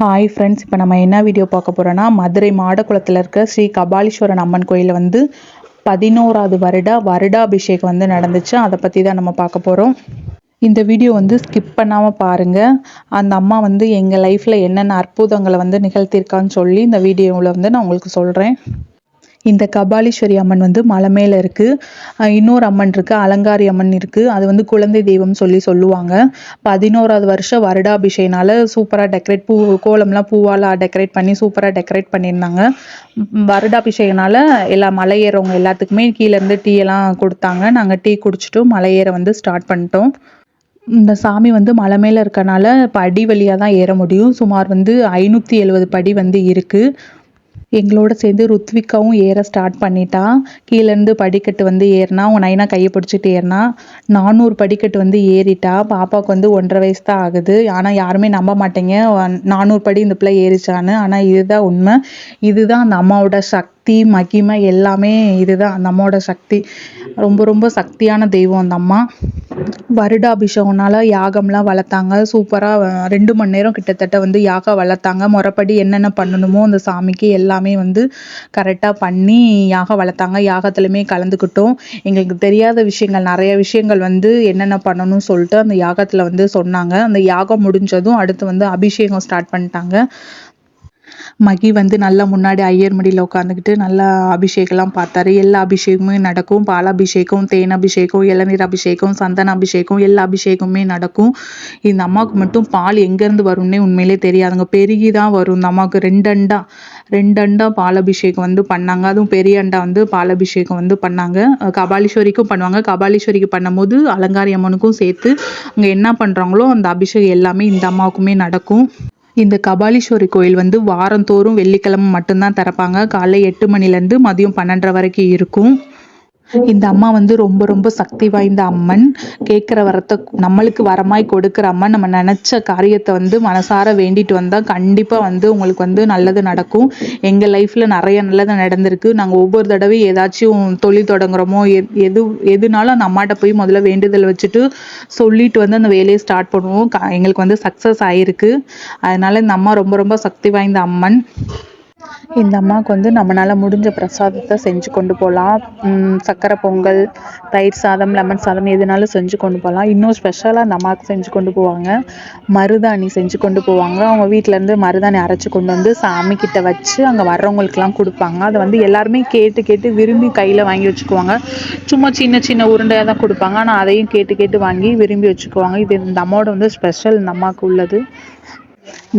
Hi friends இப்போ நம்ம என்ன வீடியோ பார்க்க போகிறோன்னா மதுரை மாடக்குளத்தில் இருக்க ஸ்ரீ கபாலீஸ்வரன் அம்மன் கோயிலில் வந்து பதினோராவது வருட வருடாபிஷேகம் வந்து நடந்துச்சு. அதை பற்றி தான் நம்ம பார்க்க போகிறோம் இந்த வீடியோ வந்து ஸ்கிப் பண்ணாமல் பாருங்கள் அந்த அம்மா வந்து எங்கள் லைஃப்பில் என்னென்ன அற்புதங்களை வந்து நிகழ்த்தியிருக்கான்னு சொல்லி இந்த வீடியோவில் வந்து நான் உங்களுக்கு சொல்கிறேன் இந்த கபாலீஸ்வரி அம்மன் வந்து மலை மேலே இருக்குது இன்னொரு அம்மன் இருக்குது அலங்காரி அம்மன் இருக்குது அது வந்து குழந்தை தெய்வம் சொல்லி சொல்லுவாங்க. பதினோராவது வருஷம் வருடாபிஷேகனால் சூப்பராக டெக்கரேட் பூ கோலம்லாம் பூவால் டெக்கரேட் பண்ணி சூப்பராக டெக்கரேட் பண்ணியிருந்தாங்க. வருடாபிஷேகனால் எல்லா மலை ஏறவங்க எல்லாத்துக்குமே கீழேருந்து டீ எல்லாம் கொடுத்தாங்க. நாங்கள் டீ குடிச்சிட்டு மலை ஏற வந்து ஸ்டார்ட் பண்ணிட்டோம். இந்த சாமி வந்து மலை மேலே இருக்கனால படி வழியாக தான் ஏற முடியும். சுமார் வந்து ஐநூற்றி எழுபது படி வந்து இருக்குது எங்களோட சேர்ந்து ருத்விகாவும் ஏற ஸ்டார்ட் பண்ணிட்டா. கீழேருந்து படிக்கட்டு வந்து ஏறினா உன் நைனா கையை பிடிச்சிட்டு ஏறினா நானூறு படிக்கட்டு வந்து ஏறிட்டா பாப்பாவுக்கு வந்து ஒன்றரை வயசு தான் ஆகுது. ஆனால் யாருமே நம்ப மாட்டேங்க. நானூறு படி இந்த பிள்ளை ஏறிச்சான்னு. ஆனால் இதுதான் உண்மை. இதுதான் அந்த அம்மாவோட சக்தி. மகிமை எல்லாமே இதுதான். அந்த அம்மாவோட சக்தி. ரொம்ப ரொம்ப சக்தியான தெய்வம் அந்த அம்மா. வருடாபிஷேகம்னால யாகம்லாம் வளர்த்தாங்க. சூப்பராக ரெண்டு மணி நேரம் கிட்டத்தட்ட வந்து யாகம் வளர்த்தாங்க. முறைப்படி என்னென்ன பண்ணணுமோ அந்த சாமிக்கு எல்லாமே வந்து கரெக்டாக பண்ணி யாகம் வளர்த்தாங்க. யாகத்துலையுமே கலந்துக்கிட்டோம். எங்களுக்கு தெரியாத விஷயங்கள் நிறைய விஷயங்கள் வந்து என்னென்ன பண்ணணும்னு சொல்லிட்டு அந்த யாகத்தில் வந்து சொன்னாங்க. அந்த யாகம் முடிஞ்சதும் அடுத்து வந்து அபிஷேகம் ஸ்டார்ட் பண்ணிட்டாங்க. மகி வந்து நல்லா முன்னாடி ஐயர் மடியில் உட்காந்துக்கிட்டு நல்லா அபிஷேகம்லாம் பார்த்தாரு. எல்லா அபிஷேகமுமே நடக்கும். பால் அபிஷேகம் தேன் அபிஷேகம் இளநீர் அபிஷேகம் சந்தன அபிஷேகம் எல்லா அபிஷேகமுமே நடக்கும். இந்த அம்மாவுக்கு மட்டும் பால் எங்கேருந்து வரும்னே உண்மையிலே தெரியாதுங்க. பெருகி தான் வரும். இந்த அம்மாவுக்கு ரெண்டு அண்டா ரெண்டு அண்டா பால் அபிஷேகம் வந்து பண்ணாங்க. அதுவும் பெரிய அண்டா வந்து பால் அபிஷேகம் வந்து பண்ணாங்க. கபாலீஸ்வரிக்கும் பண்ணுவாங்க. கபாலீஸ்வரிக்கு பண்ணும்போது அலங்காரி அம்மனுக்கும் சேர்த்து அங்கே என்ன பண்ணுறாங்களோ அந்த அபிஷேகம் எல்லாமே இந்த அம்மாவுக்குமே நடக்கும். இந்த கபாலீஸ்வரி கோயில் வந்து வாரந்தோறும் வெள்ளிக்கிழமை மட்டும்தான் திறப்பாங்க. காலைல எட்டு மணிலேருந்து மதியம் பன்னெண்டரை வரைக்கும் இருக்கும். இந்த அம்மா வந்து ரொம்ப ரொம்ப சக்தி வாய்ந்த அம்மன். கேட்குற வரத்தை நம்மளுக்கு வரமாய் கொடுக்குற அம்மன். நம்ம நினச்ச காரியத்தை வந்து மனசார வேண்டிட்டு வந்தால் கண்டிப்பாக வந்து உங்களுக்கு வந்து நல்லது நடக்கும். எங்கள் லைஃப்பில் நிறைய நல்லது நடந்திருக்கு. நாங்கள் ஒவ்வொரு தடவையும் ஏதாச்சும் தொழில் தொடங்குறோமோ எது எதுனாலும் அந்த அம்மாட்ட போய் முதல்ல வேண்டுதல் வச்சுட்டு சொல்லிட்டு வந்து அந்த வேலையை ஸ்டார்ட் பண்ணுவோம். எங்களுக்கு வந்து சக்ஸஸ் ஆகிருக்கு அதனால இந்த அம்மா ரொம்ப ரொம்ப சக்தி வாய்ந்த அம்மன். இந்த அம்மாவுக்கு வந்து நம்மளால் முடிஞ்ச பிரசாதத்தை செஞ்சு கொண்டு போகலாம் சக்கரை பொங்கல் தயிர் சாதம் லெமன் சாதம் எதுனாலும் செஞ்சு கொண்டு போகலாம் இன்னும் ஸ்பெஷலாக அந்த அம்மாவுக்கு செஞ்சு கொண்டு போவாங்க. மருதாணி செஞ்சு கொண்டு போவாங்க. அவங்க வீட்டிலேருந்து மருதாணி அரைச்சி கொண்டு வந்து சாமிக்கிட்ட வச்சு அங்கே வர்றவங்களுக்குலாம் கொடுப்பாங்க. அதை வந்து எல்லாருமே கேட்டு கேட்டு விரும்பி கையில் வாங்கி வச்சுக்குவாங்க. சும்மா சின்ன சின்ன உருண்டையாக தான் கொடுப்பாங்க. ஆனால் அதையும் கேட்டு கேட்டு வாங்கி விரும்பி வச்சுக்குவாங்க. இது இந்த அம்மாவோட வந்து ஸ்பெஷல் இந்த அம்மாவுக்கு உள்ளது.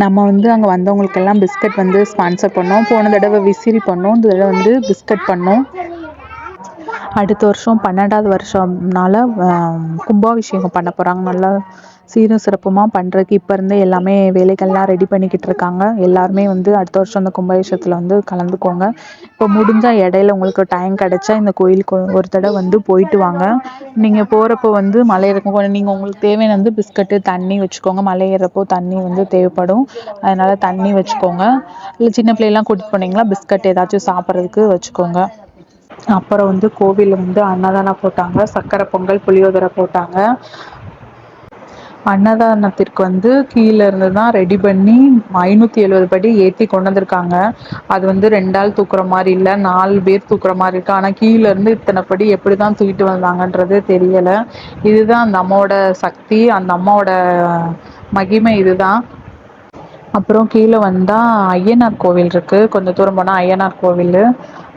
நம்ம வந்து அங்கே வந்தவங்களுக்கெல்லாம் பிஸ்கட் வந்து ஸ்பான்சர் பண்ணோம். போன தடவை விசிறி பண்ணோம். இந்த தடவை வந்து பிஸ்கட் பண்ணோம். அடுத்த வருஷம் பன்னெண்டாவது வருஷம்னால கும்பாபிஷேகம் பண்ண போகிறாங்க நல்லா சீரும் சிறப்புமாக பண்ணுறதுக்கு இப்போ இருந்தே எல்லாமே வேலைகள்லாம் ரெடி பண்ணிக்கிட்டு இருக்காங்க. எல்லாருமே வந்து அடுத்த வருஷம் அந்த கும்பாபிஷேகத்தில் வந்து கலந்துக்கோங்க. இப்போ முடிஞ்சால் இடையில உங்களுக்கு டைம் கிடைச்சா இந்த கோயிலுக்கு ஒரு தடவை வந்து போயிட்டு வாங்க. நீங்கள் போகிறப்போ வந்து மலை இறக்கும் நீங்கள் உங்களுக்கு தேவையான வந்து பிஸ்கட்டு தண்ணி வச்சுக்கோங்க. மலை ஏறப்போ தண்ணி வந்து தேவைப்படும். அதனால் தண்ணி வச்சுக்கோங்க. இல்லை சின்ன பிள்ளைலாம் கூட்டிகிட்டு போனீங்களா பிஸ்கட் ஏதாச்சும் சாப்பிட்றதுக்கு வச்சுக்கோங்க. அப்புறம் வந்து கோவிலில் வந்து அன்னதானம் போட்டாங்க. சக்கரை பொங்கல் புளியோதரை போட்டாங்க. அன்னதானத்திற்கு வந்து கீழே இருந்து தான் ரெடி பண்ணி ஐநூற்றி எழுபது படி ஏற்றி கொண்டு வந்திருக்காங்க. அது வந்து ரெண்டு ஆள் தூக்குற மாதிரி இல்லை நாலு பேர் தூக்குற மாதிரி இருக்கு. ஆனால் கீழே இருந்து இத்தனை படி எப்படி தான் தூக்கிட்டு வந்தாங்கன்றது தெரியலை. இதுதான் அந்த அம்மாவோட சக்தி அந்த அம்மாவோட மகிமை இதுதான். அப்புறம் கீழே வந்தால் ஐயனார் கோவில் இருக்குது கொஞ்சம் தூரம் போனால் ஐயனார் கோவில்.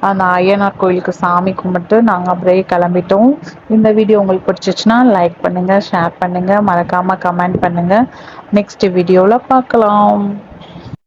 அந்த ஐயனார் கோயிலுக்கு சாமி கும்பிட்டு நாங்கள் அப்படியே கிளம்பிட்டோம். இந்த வீடியோ உங்களுக்கு பிடிச்சிச்சுன்னா லைக் பண்ணுங்கள் ஷேர் பண்ணுங்கள் மறக்காமல் கமெண்ட் பண்ணுங்கள் நெக்ஸ்ட் வீடியோவில் பார்க்கலாம்.